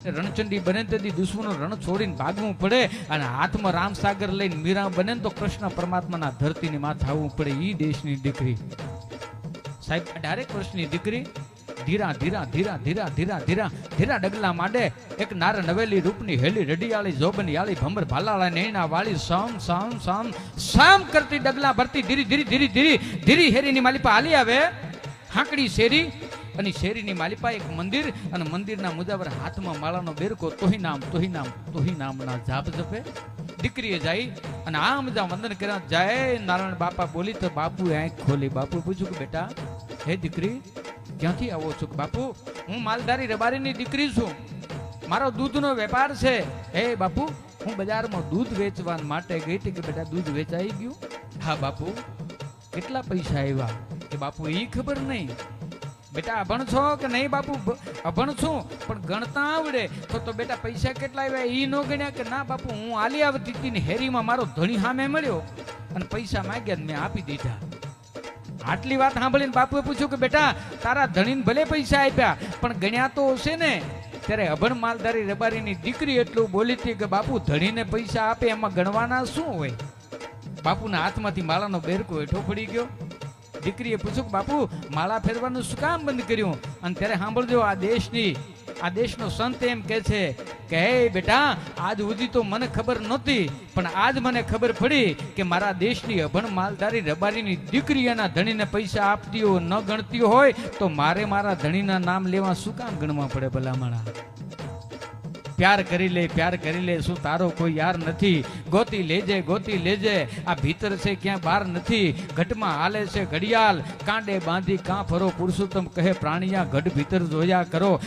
રણચંડી બને તેથી દુશ્મનો રણ છોડીને ભાગવું પડે અને હાથમાં રામસાગર લઈને મીરા બને તો કૃષ્ણ પરમાત્માના ધરતીની માથે આવવું પડે ઈ દેશની દીકરી સાહેબ ડાયરેક્ટ કૃષ્ણની દીકરી ધીરા ધીરા ધીરા ધીરા ધીરા ધીરા ધીરા ડગલા માંડે એક નાર નવેલી રૂપની હેલી રડિયાળી જોબની આળી ભમર ભાલાળા નૈણા વાળી સામ સામ સામ સામ કરતી ડગલા ભરતી ધીરી ધીરી ધીરી ધીરી ધીરી હેરીની માલિપા હાલી આવે હાંકડી શેરી અને શેરીની માલિપા એક મંદિર અને મંદિરના મુજાવર હાથમાં માળાનો બેરકો તોહી નામ તોહી નામ તોહી નામના જાપ જપે. દીકરીએ જાય અને આમ જા વંદન કર્યા. જય નારાયણ બાપા બોલી તો બાપુ આંખ ખોલી. બાપુ પૂછ્યું કે બેટા, હે દીકરી, ક્યાંથી આવો છો? બાપુ, હું માલધારી રબારીની દીકરી છું. મારો દૂધનો વેપાર છે. હે બાપુ, હું બજારમાં દૂધ વેચવા માટે ગઈ હતી કે બેટા દૂધ વેચાઈ ગયું? હા બાપુ, કેટલા પૈસા આવ્યા કે બાપુ એ ખબર નહીં. બેટા અભણ છો કે નહીં બાપુ? અભણ છું પણ ગણતા આવડે. તો તો બેટા, પૈસા કેટલા આવ્યા? એ ન ગણ્યા કે ના બાપુ, હું આલી આવતી હતી હેરીમાં મારો ધણી સામે મળ્યો અને પૈસા માંગ્યા મેં આપી દીધા. આટલી વાત સાંભળીને બાપુએ પૂછ્યું કે, બેટા, તારા ધણીને ભલે પૈસા આપ્યા, પણ ગણ્યા તો હશે ને? ત્યારે અભણ માલધારી રબારીની દીકરી એટલું બોલી હતી કે, બાપુ, ધણીને પૈસા આપે, એમાં ગણવાના શું હોય? બાપુના હાથમાંથી માળાનો બેરકો હેઠો પડી ગયો. દીકરીએ પૂછ્યું બાપુ માળા ફેરવાનું શું કામ બંધ કર્યું? અને ત્યારે સાંભળજો, આ દેશની, આ દેશનો સંત એમ કહે છે કે, હે બેટા, આજ સુધી તો મને ખબર નહોતી, પણ આજ મને ખબર પડી કે મારા દેશની અભણ માલધારી રબારીની દીકરી એના ધણીને પૈસા આપતી હોય, ન ગણતી હોય, તો મારે મારા ધણીના નામ લેવા શું કામ ગણવા પડે ભલામણા? પ્યાર કરી લે, પ્યાર કરી લે, શું તારો કોઈ યાર નથી? ગોતી લેજે ગોતી લેજે. આ ભીતર છે ક્યાં બહાર નથી? ઘટમાં હાલે છે ઘડિયાળ. કાંડે બાંધી કાં ફરો પુરુષોત્તમ કહે, પ્રાણીયા, ઘટ ભીતર જોયા કરો.